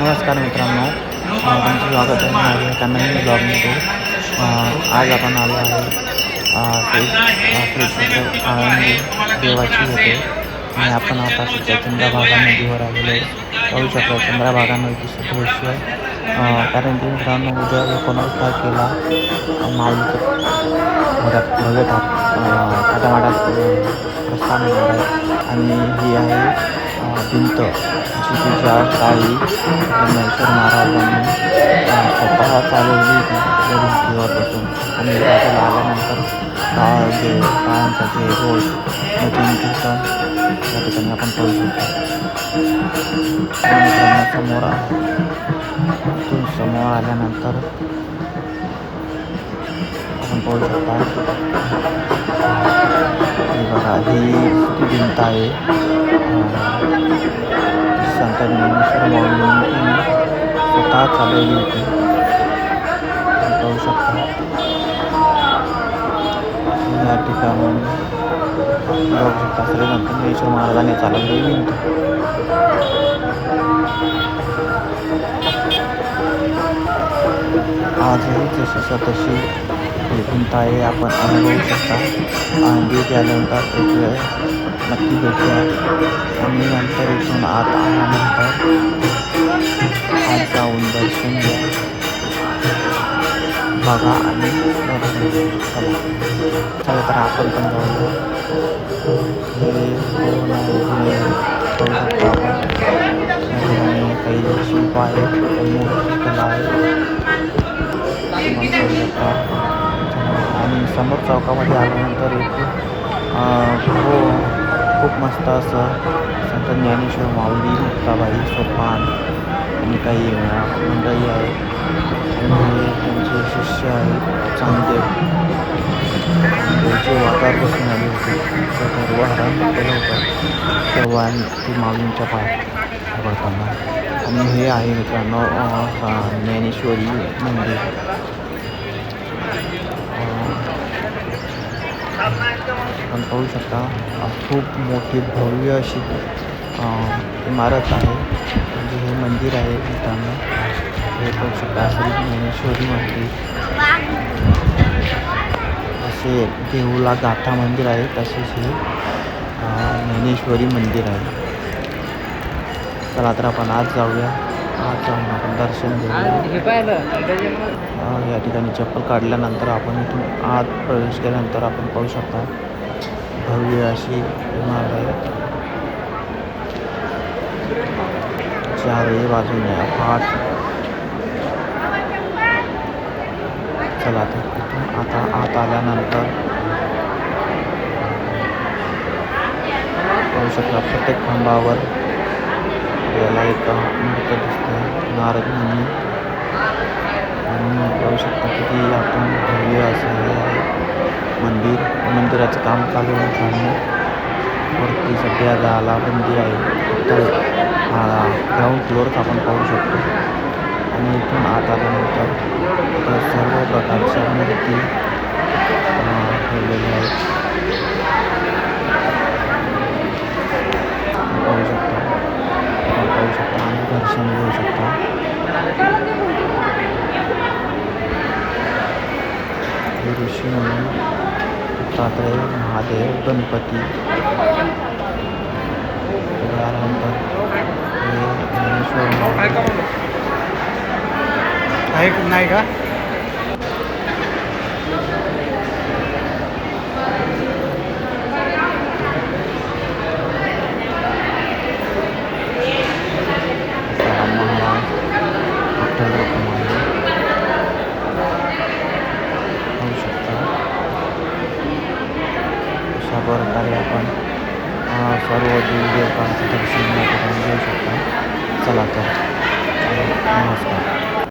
नमस्कार मित्रांनो तुमचं स्वागत आहे माझ्या एका नवीन ब्लॉगमध्ये आज आपण आलो आहे अ, आळंदी म्हणजे देवाची होते. आणि आपण आता सध्या चंद्रभागा नदीवर आलेलो आहे. पाहू शकतो चंद्रभागा नदीचं दृश्य अ, कारण की मित्रांनो उद्या एकोणावीस तारखेला अ, माऊलीचं मोठ्यात भव्य थाटामाटात प्रस्थान येणार आहे. आणि ही आहे भिंत जी काही ज्या महाराजांनी स्वतः चालवली होती त्या भिंतीवर बसून आणि बाजूला आल्यानंतर जे पायांचा जे रोज भजन कीर्तन या ठिकाणी आपण करू शकतो. समोर इथून समोर आल्यानंतर आपण पाहू शकता बघा ही भिंत आहे संत ज्ञानेश्वर माऊलींनी स्वतः चालवली होती पाहू शकता या ठिकाणी बघू शकता श्री संत ज्ञानेश्वर महाराजांनी चालवलेली भिंत आजही जशी तशी ही भिंत आहे आपण अनुभवू शकता आणि गेल्यानंतर एक वेळ नक्की भेटूया आणि नंतर इथून आत आल्यानंतर आत जाऊन दर्शन घ्या बघा आणि दर्शन घ्या. चला चला तर आपण पण जाऊया हे कोण आहे हे पाहू शकतो आपण या ठिकाणी काही शिल्प आहे समोर चौकामध्ये आल्यानंतर एक हो खूप मस्त असं संत ज्ञानेश्वर माऊली मुक्ताबाई सोपान आणि काही मंडळी आहे आणि त्यांचे शिष्य आहेत चांगदेव त्यांचे वाकार बसून आले होते? सर्व हरण केलं होतं. तेव्हा ती माऊलींच्या पाय पडताना. आणि हे आहे मित्रांनो ज्ञानेश्वरी मंदिर. आपण पाहू शकता खूप मोठी भव्य अशी इमारत आहे. म्हणजे हे मंदिर आहे मित्रांनो हे पाहू शकता श्री ज्ञानेश्वरी मंदिर. असे देऊला गाथा मंदिर आहे तसेच हे ज्ञानेश्वरी मंदिर आहे. चला तर आपण आज जाऊया. आज जाऊन आपण दर्शन घेऊया अ, या ठिकाणी चप्पल काढल्यानंतर आपण इथून आत प्रवेश केल्यानंतर आपण पाहू शकता भव्य अशी इमारत आहे. चारही बाजूने अफाट चला तर आता आत आल्यानंतर पाहू शकता प्रत्येक खांबावर आपल्याला एक मूर्त दिसते नारद मुनी आणि पाहू शकता किती आपण भव्य असं हे आहे. मंदिर मंदिराचं काम चालू आहे मित्रांनो वरती सध्या जायला बंदी आहे. तर ग्राउंड फ्लोअरच आपण पाहू शकतो. आणि इथून आत आल्यानंतर सर्व प्रकारच्या मूर्ती ठेवलेल्या आहेत. हे ऋषी म्हणून दत्तात्रय महादेव गणपती त्यानंतर हे ज्ञानेश्वर महाराज. नाही का? अशा प्रकारे आपण अं, सर्व देवी देवतांचं दर्शन या ठिकाणी घेऊ शकता चला तर नमस्कार